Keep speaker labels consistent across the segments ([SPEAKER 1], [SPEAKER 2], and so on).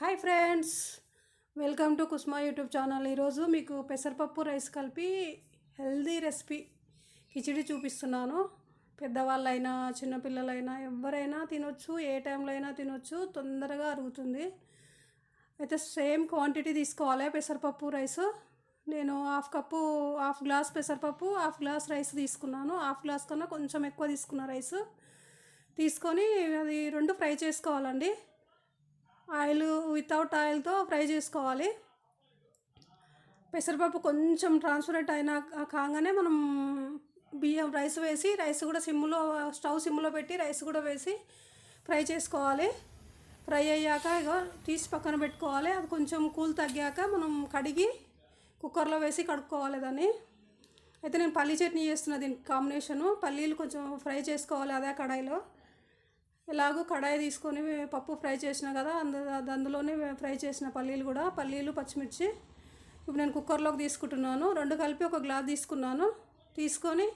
[SPEAKER 1] Hi friends! Welcome to Kusma YouTube channel. ఈరోజు మీకు పెసరపప్పు రైస్ కలిపి హెల్దీ రెసిపీ కిచిడి చూపిస్తున్నాను. పెద్దవాళ్ళైనా చిన్నపిల్లలైనా ఎవరైనా తినొచ్చు ఏ టైంలో అయినా తినొచ్చు తొందరగా అరుగుతుంది. అయితే సేమ్ క్వాంటిటీ తీసుకోవాలి పెసరపప్పు రైస్? నేను హాఫ్ కప్పు హాఫ్ గ్లాస్ పెసరపప్పు హాఫ్ గ్లాస్ రైస్ తీసుకున్నాను. హాఫ్ గ్లాస్ కన్నా కొంచెం ఎక్కువ తీసుకున్న రైస్. తీసుకొని అది రెండు ఫ్రై చేసుకోవాలండి. ఆయిల్ వితౌట్ ఆయిల్తో ఫ్రై చేసుకోవాలి. పెసరపప్పు కొంచెం ట్రాన్స్పరెంట్ అయినా కాగానే మనం బియ్యం రైస్ వేసి రైస్ కూడా సిమ్లో స్టవ్ సిమ్లో పెట్టి రైస్ కూడా వేసి ఫ్రై చేసుకోవాలి. ఫ్రై అయ్యాక ఇగో తీసి పక్కన పెట్టుకోవాలి. అది కొంచెం కూల్ తగ్గాక మనం కడిగి కుక్కర్లో వేసి కడుక్కోవాలి దాన్ని. అయితే నేను పల్లీ చట్నీ చేస్తున్నా దీనికి కాంబినేషను. పల్లీలు కొంచెం ఫ్రై చేసుకోవాలి అదే కడాయిలో. ఎలాగో కడాయి తీసుకొని పప్పు ఫ్రై చేసిన కదా అందు అందులోనే ఫ్రై చేసిన పల్లీలు కూడా పల్లీలు పచ్చిమిర్చి. ఇప్పుడు నేను కుక్కర్లోకి తీసుకుంటున్నాను. రెండు కలిపి ఒక గ్లాస్ తీసుకున్నాను. తీసుకొని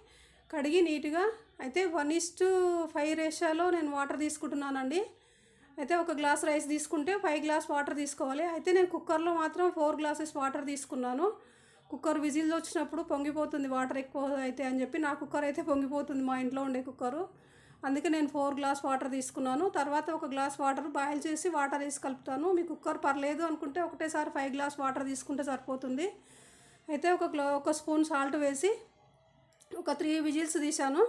[SPEAKER 1] కడిగి నీట్గా అయితే వన్ ఇస్టు ఫైవ్ రేషాలో నేను వాటర్ తీసుకుంటున్నానండి. అయితే ఒక గ్లాస్ రైస్ తీసుకుంటే ఫైవ్ గ్లాస్ వాటర్ తీసుకోవాలి. అయితే నేను కుక్కర్లో మాత్రం ఫోర్ గ్లాసెస్ వాటర్ తీసుకున్నాను. కుక్కర్ విజిల్ వచ్చినప్పుడు పొంగిపోతుంది వాటర్ ఎక్కువ అయితే అని చెప్పి నా కుక్కర్ అయితే పొంగిపోతుంది మా ఇంట్లో ఉండే కుక్కరు. అందుకే నేను ఫోర్ గ్లాస్ వాటర్ తీసుకున్నాను. తర్వాత ఒక గ్లాస్ వాటర్ బాయిల్ చేసి వాటర్ వేసి కలుపుతాను. మీ కుక్కర్ పర్లేదు అనుకుంటే ఒకటేసారి ఫైవ్ గ్లాస్ వాటర్ తీసుకుంటే సరిపోతుంది. అయితే ఒక గ్లా ఒక స్పూన్ సాల్ట్ వేసి ఒక త్రీ విజిల్స్ తీశాను.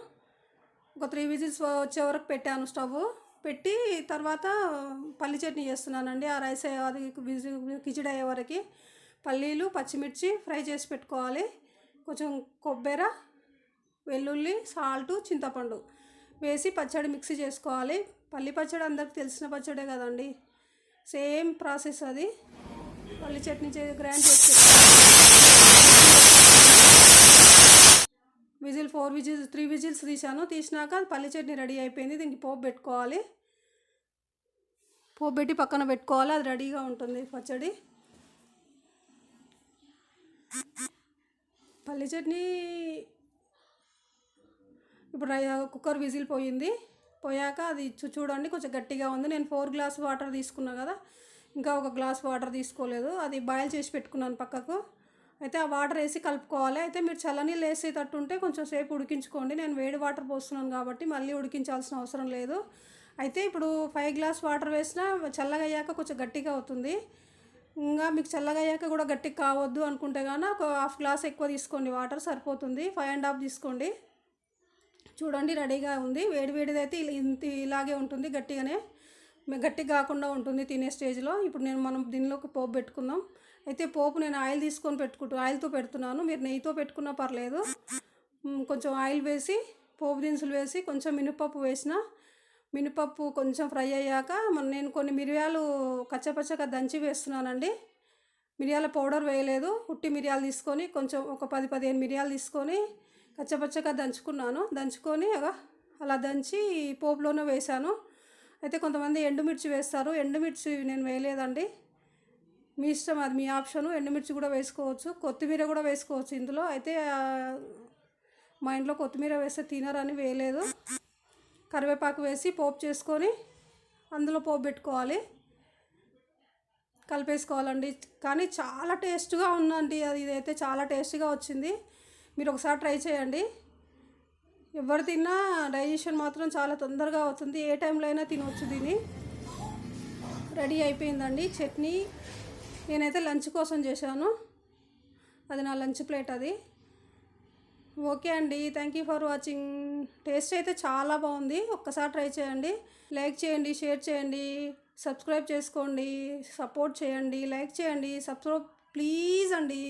[SPEAKER 1] ఒక త్రీ విజిల్స్ వచ్చే వరకు పెట్టాను స్టవ్. పెట్టి తర్వాత పల్లి చట్నీ చేస్తున్నానండి. ఆ రైస్ అది కిచిడి అయ్యే వరకు పల్లీలు పచ్చిమిర్చి ఫ్రై చేసి పెట్టుకోవాలి. కొంచెం కొబ్బెర వెల్లుల్లి సాల్ట్ చింతపండు. వేసి పచ్చడి మిక్సీ చేసుకోవాలి. పల్లి పచ్చడి అందరికి తెలిసిన పచ్చడే కదండి. సేమ్ ప్రాసెస్ అది. పల్లి చట్నీ చే గ్రైండ్ చేసి whistle four whistles three whistles తీసాను తీసినాక పల్లి చట్నీ రెడీ అయిపోయింది. దీనికి పోపు పెట్టుకోవాలి. పోపు పెట్టి పక్కన పెట్టుకోవాలి. అది రెడీగా ఉంటుంది పచ్చడి. పల్లి చట్నీ ఇప్పుడు కుక్కర్ విజిల్ పోయింది. పోయాక అది చూడండి కొంచెం గట్టిగా ఉంది. నేను ఫోర్ గ్లాస్ వాటర్ తీసుకున్నా కదా ఇంకా ఒక గ్లాస్ వాటర్ తీసుకోలేదు. అది బాయిల్ చేసి పెట్టుకున్నాను పక్కకు. అయితే ఆ వాటర్ వేసి కలుపుకోవాలి. అయితే మీరు చల్లనీళ్ళు వేసేటట్టు ఉంటే కొంచెం సేపు ఉడికించుకోండి. నేను వేడి వాటర్ పోస్తున్నాను కాబట్టి మళ్ళీ ఉడికించాల్సిన అవసరం లేదు. అయితే ఇప్పుడు ఫైవ్ గ్లాస్ వాటర్ వేసినా చల్లగా అయ్యాక కొంచెం గట్టిగా అవుతుంది. ఇంకా మీకు చల్లగా అయ్యాక కూడా గట్టిగా కావద్దు అనుకుంటే కానీ ఒక హాఫ్ గ్లాస్ ఎక్కువ తీసుకోండి. వాటర్ సరిపోతుంది. ఫైవ్ అండ్ హాఫ్ తీసుకోండి. చూడండి రెడీగా ఉంది. వేడి ఇంత ఇలాగే ఉంటుంది గట్టిగానే. గట్టిగా కాకుండా ఉంటుంది తినే స్టేజ్లో. ఇప్పుడు నేను మనం దీనిలోకి పోపు పెట్టుకుందాం. అయితే పోపు నేను ఆయిల్ తీసుకొని పెట్టుకుంటూ ఆయిల్తో పెడుతున్నాను. మీరు నెయ్యితో పెట్టుకున్నా పర్లేదు. కొంచెం ఆయిల్ వేసి పోపు దినుసులు వేసి కొంచెం మినపప్పు వేసిన మినపప్పు కొంచెం ఫ్రై అయ్యాక నేను కొన్ని మిరియాలు కచ్చపచ్చగా దంచి వేస్తున్నానండి. మిరియాల పౌడర్ వేయలేదు. ఉట్టి మిరియాలు తీసుకొని కొంచెం ఒక పది పదిహేను మిరియాలు తీసుకొని కచ్చపచ్చగా దంచుకున్నాను. దంచుకొని అలా దంచి పోపులోనే వేశాను. అయితే కొంతమంది ఎండుమిర్చి వేస్తారు. ఎండుమిర్చి నేను వేయలేదండి. మీ ఇష్టం అది మీ ఆప్షను. ఎండుమిర్చి కూడా వేసుకోవచ్చు. కొత్తిమీర కూడా వేసుకోవచ్చు ఇందులో. అయితే మా ఇంట్లో కొత్తిమీర వేస్తే తినరని వేయలేదు. కరివేపాకు వేసి పోపు చేసుకొని అందులో పోపు పెట్టుకోవాలి. కలిపేసుకోవాలండి. కానీ చాలా టేస్ట్గా ఉందండి. అది ఇదైతే చాలా టేస్ట్గా వచ్చింది. మీరు ఒకసారి ట్రై చేయండి. ఎవరు తిన్నా డైజెషన్ మాత్రం చాలా తొందరగా అవుతుంది. ఏ టైంలో అయినా తినవచ్చు దీన్ని. రెడీ అయిపోయిందండి చట్నీ. నేనైతే లంచ్ కోసం చేశాను. అది నా లంచ్ ప్లేట్ అది. ఓకే అండి. Thank you for watching. Taste అయితే చాలా బాగుంది. ఒక్కసారి ట్రై చేయండి. లైక్ చేయండి షేర్ చేయండి సబ్స్క్రైబ్ చేసుకోండి సపోర్ట్ చేయండి లైక్ చేయండి సబ్స్క్రైబ్ ప్లీజ్ అండి.